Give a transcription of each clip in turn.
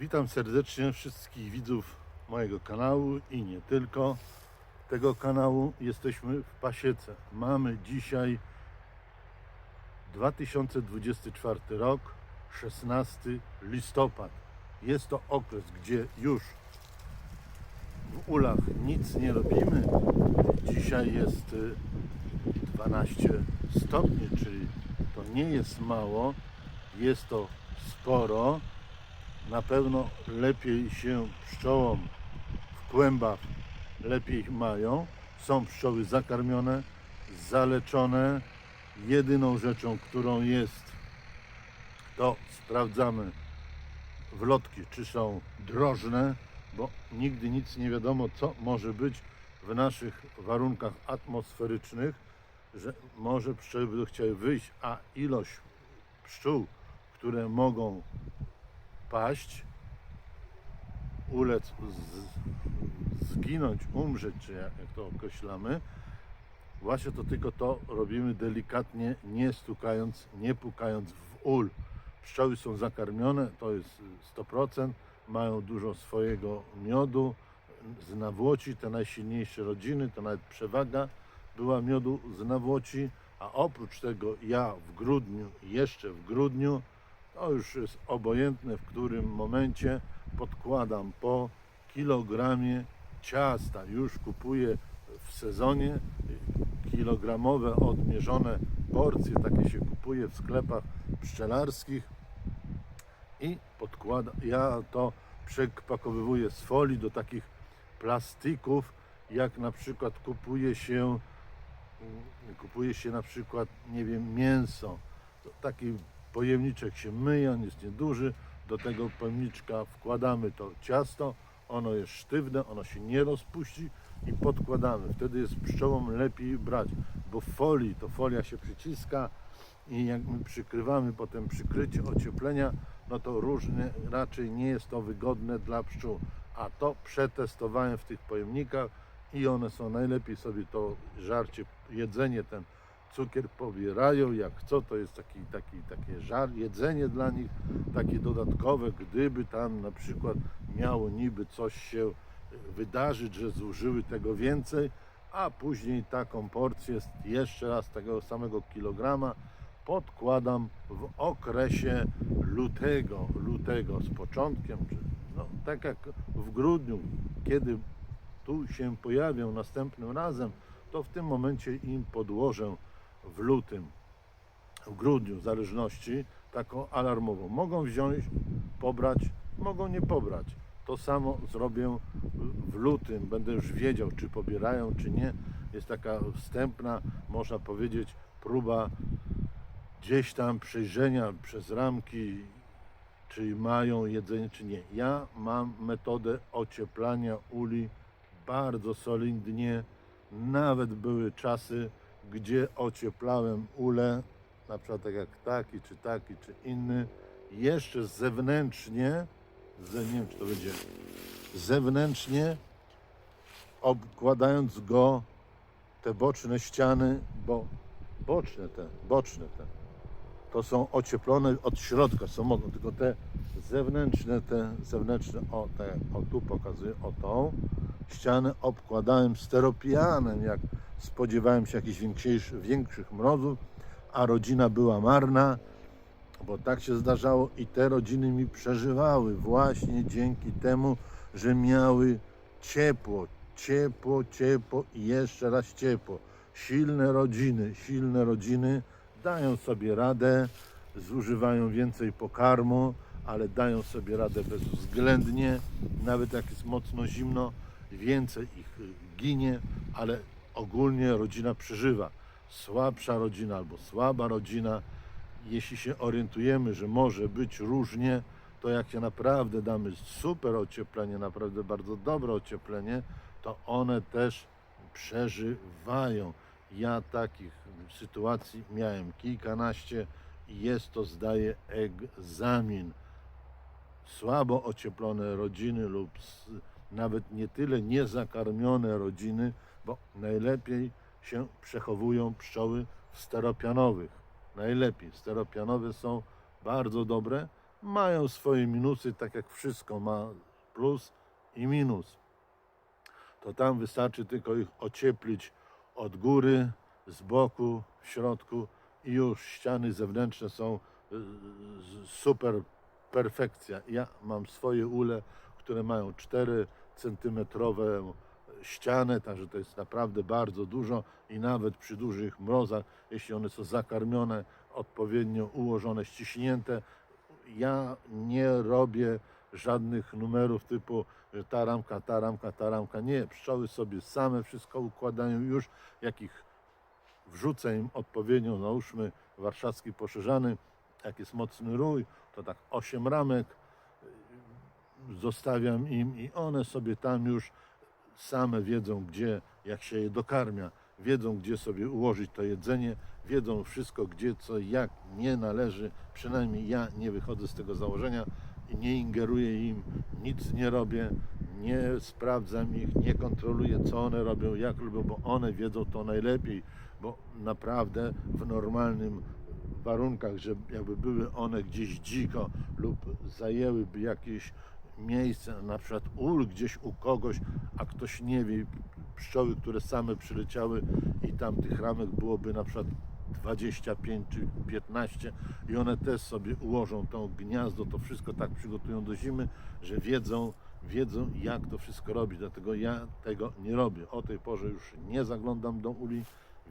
Witam serdecznie wszystkich widzów mojego kanału i nie tylko tego kanału. Jesteśmy w Pasiece. Mamy dzisiaj 2024 rok, 16 listopad. Jest to okres, gdzie już w ulach nic nie robimy. Dzisiaj jest y, 12 stopni, czyli to nie jest mało, jest to sporo. Na pewno lepiej się pszczołom w kłębach lepiej mają. Są pszczoły zakarmione, zaleczone. Jedyną rzeczą, którą jest, to sprawdzamy wlotki, czy są drożne, bo nigdy nic nie wiadomo, co może być w naszych warunkach atmosferycznych, że może pszczoły będą chciały wyjść, a ilość pszczół, które mogą paść, ulec, z, zginąć, umrzeć, czy jak, jak to określamy, właśnie to tylko to robimy delikatnie, nie stukając, nie pukając w ul. Pszczoły są zakarmione, to jest 100%, mają dużo swojego miodu. Z nawłoci, te najsilniejsze rodziny, to nawet przewaga była miodu z nawłoci, a oprócz tego ja w grudniu, jeszcze w grudniu, to już jest obojętne w którym momencie podkładam po kilogramie ciasta. Już kupuję w sezonie kilogramowe odmierzone porcje, takie się kupuje w sklepach pszczelarskich i podkładam. Ja to przepakowywuję z folii do takich plastików, jak na przykład kupuje się mm, kupuje się na przykład, nie wiem, mięso. To taki pojemniczek się myje, on jest nieduży. Do tego pojemniczka wkładamy to ciasto, ono jest sztywne, ono się nie rozpuści i podkładamy. Wtedy jest pszczołom lepiej brać, bo w folii to folia się przyciska i jak my przykrywamy potem przykrycie ocieplenia, no to różnie, raczej nie jest to wygodne dla pszczół. A to przetestowałem w tych pojemnikach i one są najlepiej sobie to żarcie, jedzenie, ten cukier pobierają, jak co, to jest taki, taki, takie żar, jedzenie dla nich, takie dodatkowe, gdyby tam na przykład miało niby coś się wydarzyć, że zużyły tego więcej, a później taką porcję jeszcze raz tego samego kilograma podkładam w okresie lutego, lutego z początkiem, czy no, tak jak w grudniu, kiedy tu się pojawią następnym razem, to w tym momencie im podłożę w lutym, w grudniu, w zależności, taką alarmową. Mogą wziąć, pobrać, mogą nie pobrać. To samo zrobię w lutym. Będę już wiedział, czy pobierają, czy nie. Jest taka wstępna, można powiedzieć, próba gdzieś tam przejrzenia przez ramki, czy mają jedzenie, czy nie. Ja mam metodę ocieplania uli bardzo solidnie. Nawet były czasy, gdzie ocieplałem ule, na przykład tak jak taki, czy taki, czy inny, jeszcze zewnętrznie, ze, nie wiem czy to będzie, zewnętrznie obkładając go te boczne ściany, bo boczne te, boczne te, to są ocieplone od środka, są mocno, tylko te zewnętrzne, te zewnętrzne, o, te, o tu pokazuję, o tą ścianę obkładałem steropianem, jak spodziewałem się jakichś większych mrozów, a rodzina była marna, bo tak się zdarzało i te rodziny mi przeżywały właśnie dzięki temu, że miały ciepło, ciepło, ciepło i jeszcze raz ciepło. Silne rodziny, silne rodziny dają sobie radę, zużywają więcej pokarmu, ale dają sobie radę bezwzględnie, nawet jak jest mocno zimno, więcej ich ginie, ale ogólnie rodzina przeżywa. Słabsza rodzina albo słaba rodzina, jeśli się orientujemy, że może być różnie, to jak się naprawdę damy super ocieplenie, naprawdę bardzo dobre ocieplenie, to one też przeżywają. Ja takich sytuacji miałem kilkanaście i jest to, zdaje, egzamin. Słabo ocieplone rodziny lub nawet nie tyle niezakarmione rodziny, bo najlepiej się przechowują pszczoły steropianowych. Najlepiej. Steropianowe są bardzo dobre, mają swoje minusy, tak jak wszystko ma plus i minus. To tam wystarczy tylko ich ocieplić od góry, z boku, w środku i już ściany zewnętrzne są y, z- super perfekcja. Ja mam swoje ule, które mają 4 centymetrowe ścianę, także to jest naprawdę bardzo dużo i nawet przy dużych mrozach, jeśli one są zakarmione, odpowiednio ułożone, ściśnięte, ja nie robię żadnych numerów typu ta ramka, ta ramka, ta ramka. Nie, pszczoły sobie same wszystko układają już, jak ich wrzucę im odpowiednio, załóżmy warszawski poszerzany, jak jest mocny rój, to tak 8 ramek zostawiam im i one sobie tam już same wiedzą gdzie, jak się je dokarmia, wiedzą gdzie sobie ułożyć to jedzenie, wiedzą wszystko gdzie, co, jak nie należy, przynajmniej ja nie wychodzę z tego założenia i nie ingeruję im, nic nie robię, nie sprawdzam ich, nie kontroluję co one robią, jak lubią, bo one wiedzą to najlepiej, bo naprawdę w normalnym warunkach, że jakby były one gdzieś dziko lub zajęłyby jakieś miejsce, na przykład ul gdzieś u kogoś, a ktoś nie wie, pszczoły, które same przyleciały i tam tych ramek byłoby na przykład 25 czy 15 i one też sobie ułożą to gniazdo, to wszystko tak przygotują do zimy, że wiedzą, wiedzą jak to wszystko robić, dlatego ja tego nie robię. O tej porze już nie zaglądam do uli,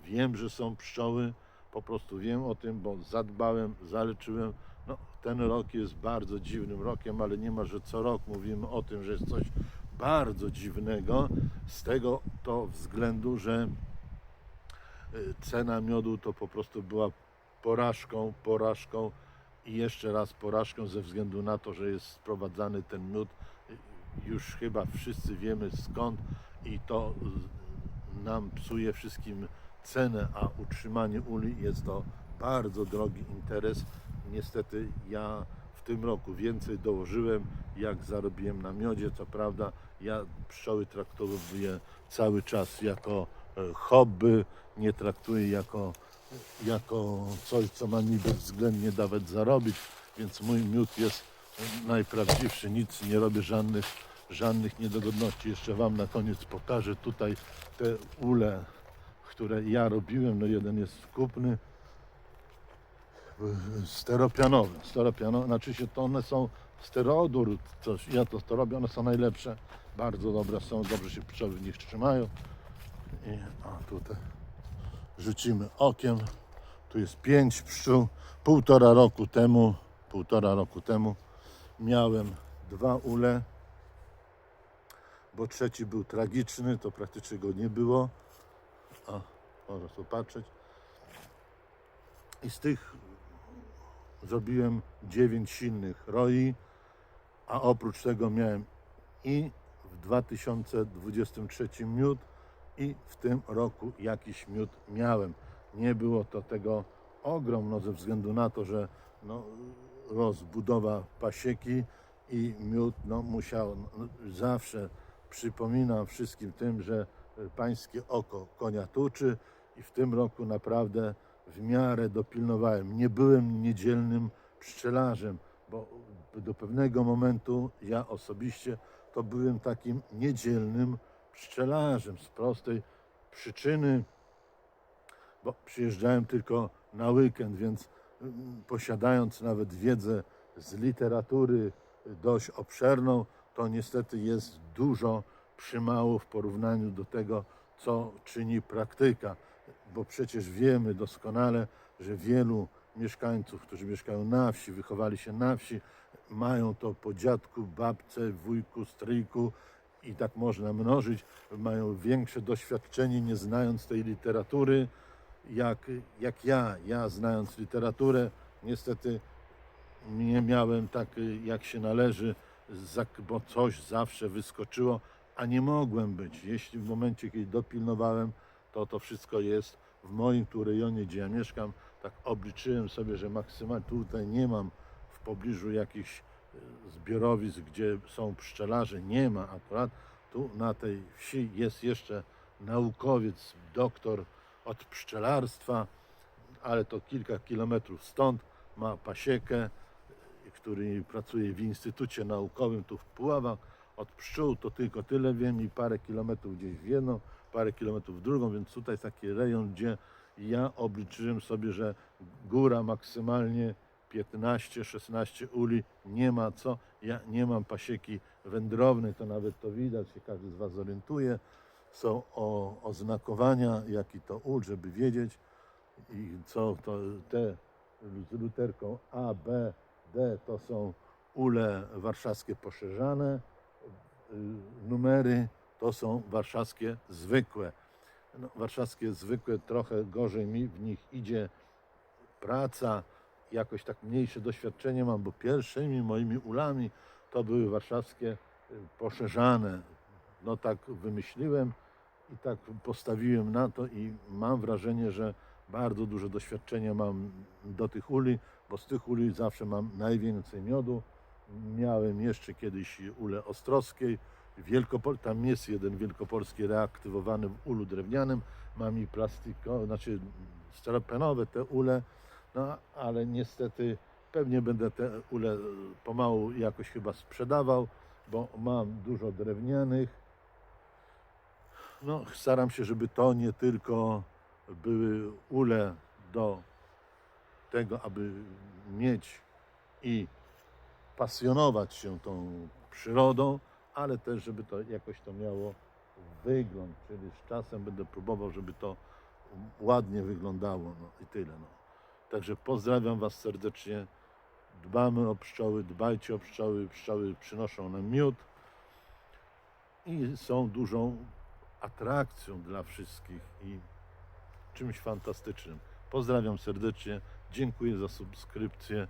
wiem, że są pszczoły, po prostu wiem o tym, bo zadbałem, zaleczyłem. No, ten rok jest bardzo dziwnym rokiem, ale nie ma, że co rok mówimy o tym, że jest coś bardzo dziwnego, z tego to względu, że y, cena miodu to po prostu była porażką, porażką i jeszcze raz porażką ze względu na to, że jest sprowadzany ten miód. y, Już chyba wszyscy wiemy skąd i to y, nam psuje wszystkim cenę, a utrzymanie uli jest to bardzo drogi interes. Niestety ja w tym roku więcej dołożyłem, jak zarobiłem na miodzie. Co prawda ja pszczoły traktuję cały czas jako e, hobby, nie traktuję jako, jako coś, co ma mi bezwzględnie dawać zarobić, więc mój miód jest najprawdziwszy, nic nie robię żadnych, żadnych niedogodności. Jeszcze Wam na koniec pokażę tutaj te ule, które ja robiłem. No jeden jest kupny, steropianowe. Steropianowe, znaczy się to one są stereodur, coś, ja to, to robię, one są najlepsze, bardzo dobre są, dobrze się pszczoły w nich trzymają. I a tutaj rzucimy okiem. Tu jest pięć pszczół. Półtora roku temu, półtora roku temu miałem dwa ule, bo trzeci był tragiczny, to praktycznie go nie było. O, można popatrzeć. I z tych zrobiłem 9 silnych roi, a oprócz tego miałem i w 2023 miód i w tym roku jakiś miód miałem. Nie było to tego ogrom, ze względu na to, że no, rozbudowa pasieki i miód no, musiał no, zawsze przypominam wszystkim tym, że pańskie oko konia tuczy i w tym roku naprawdę w miarę dopilnowałem. Nie byłem niedzielnym pszczelarzem, bo do pewnego momentu ja osobiście to byłem takim niedzielnym pszczelarzem z prostej przyczyny, bo przyjeżdżałem tylko na weekend, więc mm, posiadając nawet wiedzę z literatury dość obszerną, to niestety jest dużo przymało w porównaniu do tego, co czyni praktyka, bo przecież wiemy doskonale, że wielu mieszkańców, którzy mieszkają na wsi, wychowali się na wsi, mają to po dziadku, babce, wujku, stryjku i tak można mnożyć, mają większe doświadczenie, nie znając tej literatury, jak, jak ja. Ja znając literaturę, niestety nie miałem tak jak się należy, bo coś zawsze wyskoczyło, a nie mogłem być. Jeśli w momencie, kiedy dopilnowałem, to to wszystko jest w moim tu rejonie, gdzie ja mieszkam, tak obliczyłem sobie, że maksymalnie tutaj nie mam w pobliżu jakichś y, zbiorowisk, gdzie są pszczelarze, nie ma akurat. Tu na tej wsi jest jeszcze naukowiec, doktor od pszczelarstwa, ale to kilka kilometrów stąd, ma pasiekę, który pracuje w Instytucie Naukowym tu w Puławach. Od pszczół to tylko tyle wiem i parę kilometrów gdzieś w jedną, parę kilometrów w drugą, więc tutaj jest taki rejon, gdzie ja obliczyłem sobie, że góra maksymalnie 15-16 uli, nie ma co. Ja nie mam pasieki wędrownej, to nawet to widać, się każdy z Was zorientuje. Są o, oznakowania, jaki to ul, żeby wiedzieć i co to te z literką A, B, D to są ule warszawskie poszerzane, y, numery to są warszawskie zwykłe. No, warszawskie zwykłe trochę gorzej mi w nich idzie praca, jakoś tak mniejsze doświadczenie mam, bo pierwszymi moimi ulami to były warszawskie y, poszerzane. No tak wymyśliłem i tak postawiłem na to i mam wrażenie, że bardzo duże doświadczenie mam do tych uli, bo z tych uli zawsze mam najwięcej miodu. Miałem jeszcze kiedyś ulę ostrowskiej, Wielkopol, tam jest jeden wielkopolski reaktywowany w ulu drewnianym, mam i plastiko, znaczy steropenowe te ule, no ale niestety pewnie będę te ule pomału jakoś chyba sprzedawał, bo mam dużo drewnianych. No, staram się, żeby to nie tylko były ule do tego, aby mieć i pasjonować się tą przyrodą, ale też, żeby to jakoś to miało wygląd, czyli z czasem będę próbował, żeby to ładnie wyglądało, no i tyle. No. Także pozdrawiam Was serdecznie, dbamy o pszczoły, dbajcie o pszczoły, pszczoły przynoszą nam miód i są dużą atrakcją dla wszystkich i czymś fantastycznym. Pozdrawiam serdecznie, dziękuję za subskrypcję